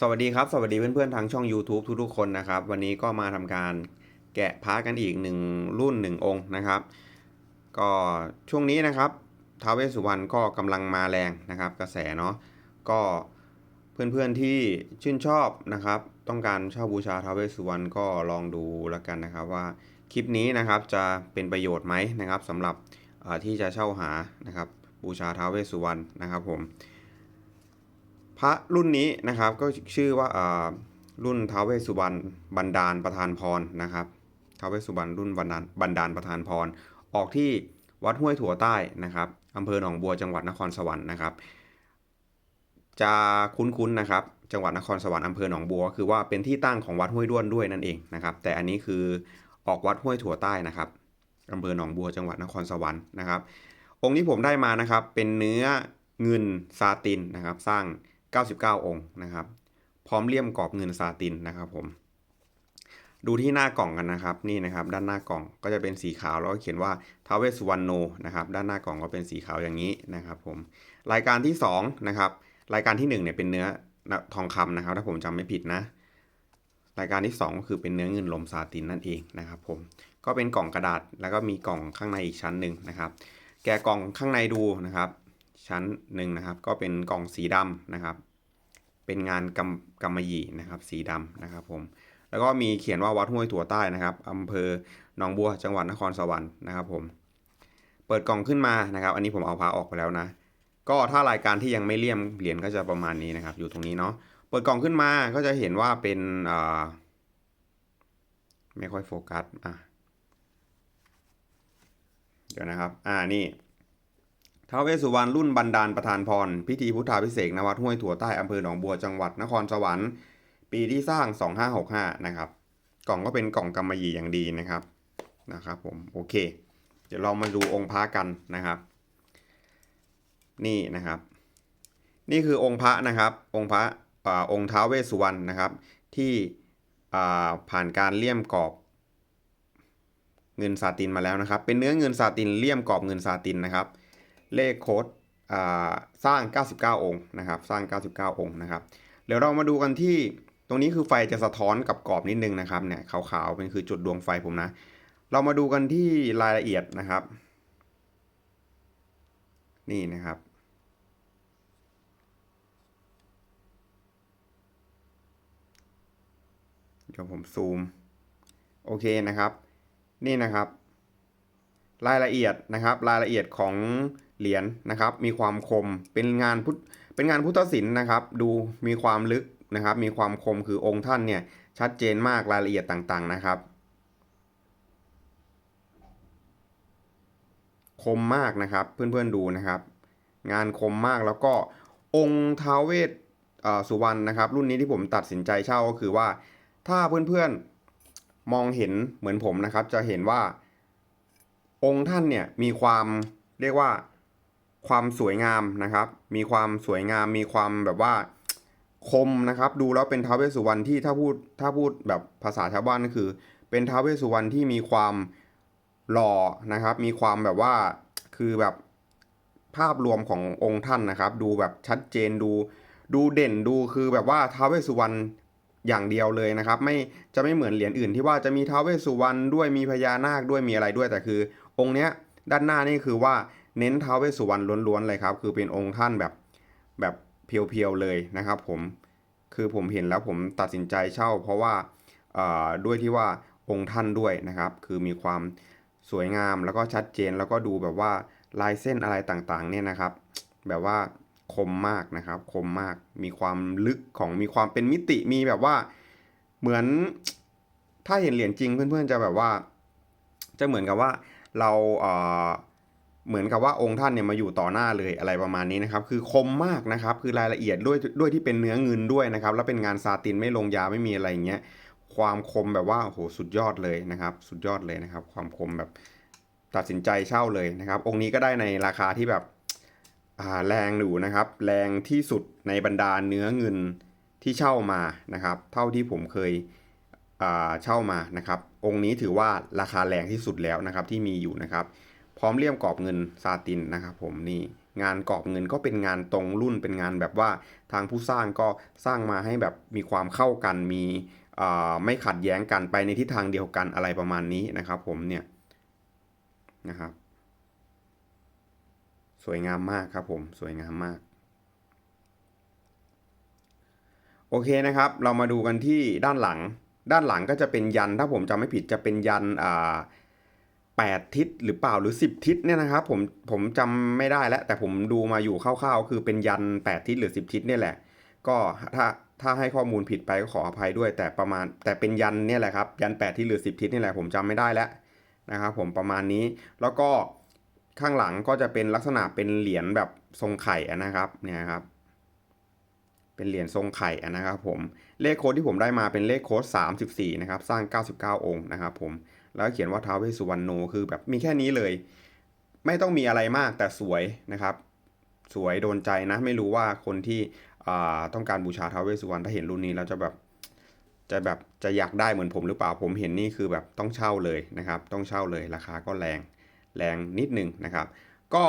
สวัสดีครับสวัสดีเพื่อนๆทางช่อง YouTube ทุกๆคนนะครับ วันนี้ก็มาทำการแกะพาระกันอีกหนึ่งรุ่นหนึ่งองค์นะครับ ก็ช่วงนี้นะครับท้าวเวสสุวรรณก็กำลังมาแรงนะครับ กระแสเนาะก็เพื่อนๆที่ชื่นชอบนะครับ ต้องการเช่าบูชาท้าวเวสสุวรรณก็ลองดูแล้วกันนะครับว่าคลิปนี้นะครับจะเป็นประโยชน์ไหมนะครับสำหรับที่จะเช่าหานะครับบูชาท้าวเวสสุวรรณนะครับผม ระรุ่นนี้นะครับก็ชื่อว่ารุ่นท้าวเวสุวรรณบันดาลประธานพรนะครับท้าวเวสุวรรณรุ่นบันดาลบันดาลประธานพร ออกที่วัดห้วยถั่วใต้นะครับอำเภอหนองบัวจังหวัดนครสวรรค์นะครับ จะคุ้นๆนะครับ จังหวัดนครสวรรค์อำเภอหนองบัวก็คือว่าเป็นที่ตั้งของวัดห้วยด้วนด้วยนั่นเองนะครับ แต่อันนี้คือออกวัดห้วยถั่วใต้นะครับอำเภอหนองบัวจังหวัดนครสวรรค์นะครับ องค์ที่ผมได้มานะครับเป็นเนื้อเงินซาตินนะครับ สร้าง 99 องค์นะครับ พร้อมเลี่ยมกรอบเงินซาตินนะครับผม ดูที่หน้ากล่องกันนะครับนี่นะครับด้านหน้ากล่องก็จะเป็นสีขาวแล้วก็เขียนว่าทาวเวสุวรรณโนนะครับด้านหน้ากล่องก็เป็นสีขาวอย่างนี้นะครับผมรายการที่สองนะครับรายการที่หนึ่งเนี่ยเป็นเนื้อทองคำนะครับ ถ้าผมจำไม่ผิดนะ รายการที่สองก็คือเป็นเนื้อเงินลมซาตินนั่นเองนะครับผมก็เป็นกล่องกระดาษแล้วก็มีกล่องข้างในอีกชั้นหนึ่งนะครับ แกะกล่องข้างในดูนะครับ ชั้นหนึ่งนะครับ ก็เป็นกล่องสีดำนะครับ เป็นงานกำกำมะหยี่นะครับ สีดำนะครับผมแล้วก็มีเขียนว่าวัดห้วยถั่วใต้นะครับอำเภอหนองบัวจังหวัดนครสวรรค์นะครับผมเปิดกล่องขึ้นมานะครับ อันนี้ผมเอาพาออกไปแล้วนะ ก็ถ้ารายการที่ยังไม่เลี่ยมเหรียญก็จะประมาณนี้นะครับ อยู่ตรงนี้เนาะเปิดกล่องขึ้นมาก็จะเห็นว่าเป็นอ่าไม่ค่อยโฟกัสอะเดี๋ยวนะครับ อ่านี่ ท้าวเวสสุวรรณรุ่นบันดาลประธานพร พิธีพุทธาพิเศษกณวัดห้วยถั่วใต้อำเภอหนองบัวจังหวัดนครสวรรค์ ปีที่สร้าง 2565 นะครับ กล่องก็เป็นกล่องกำมะหยี่อย่างดีนะครับนะครับผมโอเค เดี๋ยวเรามาดูองค์พระกันนะครับ นี่นะครับ นี่คือองค์พระนะครับ องค์พระอ่าองค์ท้าวเวสสุวรรณนะครับ ที่อ่าผ่านการเลี่ยมกรอบเงินซาตินมาแล้วนะครับ เป็นเนื้อเงินซาตินเลี่ยมกรอบเงินซาตินนะครับ เลขโค้ดอ่าสร้าง 99 องค์นะครับ สร้าง 99 องค์นะครับ เดี๋ยวเรามาดูกันที่ตรงนี้คือไฟจะสะท้อนกับกรอบนิดนึงนะครับเนี่ยขาวๆเป็นคือจุดดวงไฟผมนะ เรามาดูกันที่รายละเอียดนะครับ นี่นะครับเดี๋ยวผมซูม โอเคนะครับ นี่นะครับ รายละเอียดนะครับ รายละเอียดของ เหรียญนะครับ มีความคมเป็นงานพุทธเป็นงานพุทธศิลป์นะครับ ดูมีความลึกนะครับ มีความคมคือองค์ท่านเนี่ยชัดเจนมากรายละเอียดต่างๆนะครับ คมมากนะครับเพื่อนๆดูนะครับ งานคมมากแล้วก็องค์ท้าวเวสสุวรรณนะครับ รุ่นนี้ที่ผมตัดสินใจเช่าก็คือว่า ถ้าเพื่อนๆมองเห็นเหมือนผมนะครับ จะเห็นว่าองค์ท่านเนี่ยมีความเรียกว่า ความสวยงามนะครับ มีความสวยงาม มีความแบบว่าคมนะครับ ดูแล้วเป็นท้าวเวสสุวรรณที่ถ้าพูดถ้าพูดแบบภาษาชาวบ้านก็คือ เป็นท้าวเวสสุวรรณที่มีความหล่อนะครับ มีความแบบว่าคือแบบภาพรวมขององค์ท่านนะครับ ดูแบบชัดเจนดู ดูเด่นดูคือแบบว่าท้าวเวสสุวรรณอย่างเดียวเลยนะครับ ไม่จะไม่เหมือนเหรียญอื่นที่ว่าจะมีท้าวเวสสุวรรณด้วยมีพญานาคด้วยมีอะไรด้วยแต่คือ องค์เนี้ยด้านหน้านี่คือว่า เน้นท้าวเวสสุวรรณล้วนๆเลยครับ คือเป็นองค์ท่านแบบแบบเพียวๆเลยนะครับ ผมคือผมเห็นแล้วผมตัดสินใจเช่า เพราะว่าด้วยที่ว่าองค์ท่านด้วยนะครับ คือมีความสวยงามแล้วก็ชัดเจนแล้วก็ดูแบบว่าลายเส้นอะไรต่างๆ เนี่ยนะครับ แบบว่าคมมากนะครับ คมมากมีความลึกของมีความเป็นมิติมีแบบว่าเหมือนถ้าเห็นเหรียญจริงเพื่อนๆจะแบบว่า จะเหมือนกับว่าเราเอ่อ เหมือนกับว่าองค์ท่านเนี่ยมาอยู่ต่อหน้าเลยอะไรประมาณนี้นะครับ คือคมมากนะครับ คือรายละเอียดด้วยด้วยที่เป็นเนื้อเงินด้วยนะครับ แล้วเป็นงานซาตินไม่ลงยาไม่มีอะไรอย่างเงี้ย ความคมแบบว่าโหสุดยอดเลยนะครับ สุดยอดเลยนะครับ ความคมแบบตัดสินใจเช่าเลยนะครับ องค์นี้ก็ได้ในราคาที่แบบอ่าแรงอยู่นะครับ แรงที่สุดในบรรดาเนื้อเงินที่เช่ามานะครับ เท่าที่ผมเคยอ่าเช่ามานะครับ องค์นี้ถือว่าราคาแรงที่สุดแล้วนะครับที่มีอยู่นะครับ พร้อมเลี่ยมกรอบเงินซาตินนะครับผมนี่งานกรอบเงินก็เป็นงานตรงรุ่นเป็นงานแบบว่าทางผู้สร้างก็สร้างมาให้แบบมีความเข้ากันมีไม่ขัดแย้งกันไปในทิศทางเดียวกันอะไรประมาณนี้นะครับ ผมเนี่ยนะครับ สวยงามมากครับผมสวยงามมากโอเคนะครับ เรามาดูกันที่ด้านหลัง ด้านหลังก็จะเป็นยันถ้าผมจำไม่ผิดจะเป็นยันอ่า แปดทิศหรือเปล่าหรือสิบทิศเนี่ยนะครับผมผมจำไม่ได้แล้ว แต่ผมดูมาอยู่คร่าวๆ คือเป็นยันแปดทิศหรือสิบทิศเนี่ยแหละ ก็ถ้าถ้าให้ข้อมูลผิดไปก็ขออภัยด้วย แต่ประมาณแต่เป็นยันเนี่ยแหละครับ ยันแปดทิศหรือสิบทิศนี่แหละผมจำไม่ได้แล้วนะครับผมประมาณนี้แล้วก็ข้างหลังก็จะเป็นลักษณะเป็นเหรียญแบบทรงไข่นะครับเนี่ยครับ เป็นเหรียญทรงไข่นะครับผมเลขโค้ดที่ผมได้มาเป็นเลขโค้ด34นะครับสร้าง 99 องค์นะครับผม แล้วเขียนว่าท้าวเวสุวรรณโนคือแบบมีแค่นี้เลย ไม่ต้องมีอะไรมากแต่สวยนะครับ สวยโดนใจนะ ไม่รู้ว่าคนที่ต้องการบูชาท้าวเวสุวรรณถ้าเห็นรุ่นนี้แล้วจะแบบจะแบบจะอยากได้เหมือนผมหรือเปล่าผมเห็นนี่คือแบบต้องเช่าเลยนะครับ ต้องเช่าเลยราคาก็แรงแรงนิดนึงนะครับ ก็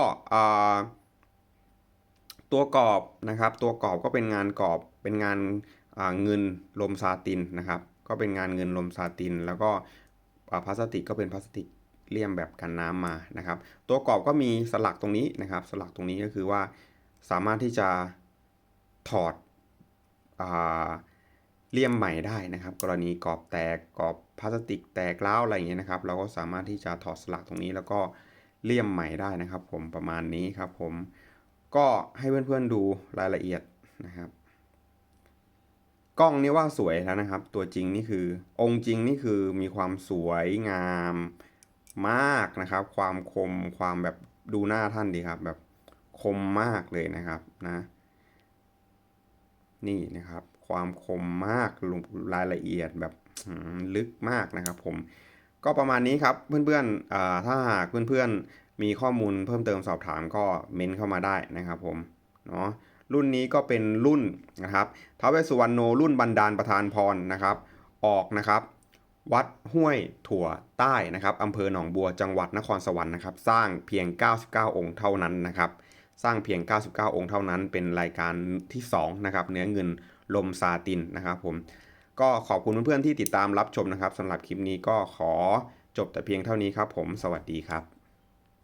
ตัวกรอบนะครับ ตัวกรอบก็เป็นงานกรอบเป็นงานเงินลมซาตินนะครับ ก็เป็นงานเงินลมซาติน แล้วก็ พลาสติกก็เป็นพลาสติกเลี่ยมแบบกันน้ำมานะครับ ตัวกรอบก็มีสลักตรงนี้นะครับ สลักตรงนี้ก็คือว่าสามารถที่จะถอดอเลี่ยมใหม่ได้นะครับ กรณีกรอบแตกกรอบพลาสติกแตกร้าอะไรอย่างเงี้ยนะครับ เราก็สามารถที่จะถอดสลักตรงนี้แล้วก็เลี่ยมใหม่ได้นะครับ ผมประมาณนี้ครับผมก็ให้เพื่อนๆดูรายละเอียดนะครับ กล้องนี่ว่าสวยแล้วนะครับ ตัวจริงนี่คือ องค์จริงนี่คือมีความสวยงามมากนะครับ ความคมความแบบดูหน้าท่านดีครับ แบบคมมากเลยนะครับนะ นี่นะครับ ความคมมากลงรายละเอียดแบบลึกมากนะครับ ผมก็ประมาณนี้ครับเพื่อนๆถ้าหากเพื่อนๆมีข้อมูลเพิ่มเติมสอบถามก็เม้นเข้ามาได้นะครับ ผมเนาะ รุ่นนี้ก็เป็นรุ่นนะครับท้าวเวสสุวรรณโนรุ่นบันดาลประธานพรนะครับ ออกนะครับ วัดห้วยถั่วใต้นะครับอำเภอหนองบัวจังหวัดนครสวรรค์นะครับ สร้างเพียง 99 องค์เท่านั้นนะครับ สร้างเพียง 99 องค์เท่านั้น เป็นรายการที่2นะครับเนื้อเงินลมซาตินนะครับผมก็ขอบคุณเพื่อนๆที่ติดตามรับชมนะครับสำหรับคลิปนี้ก็ขอจบแต่เพียงเท่านี้ครับผมสวัสดีครับ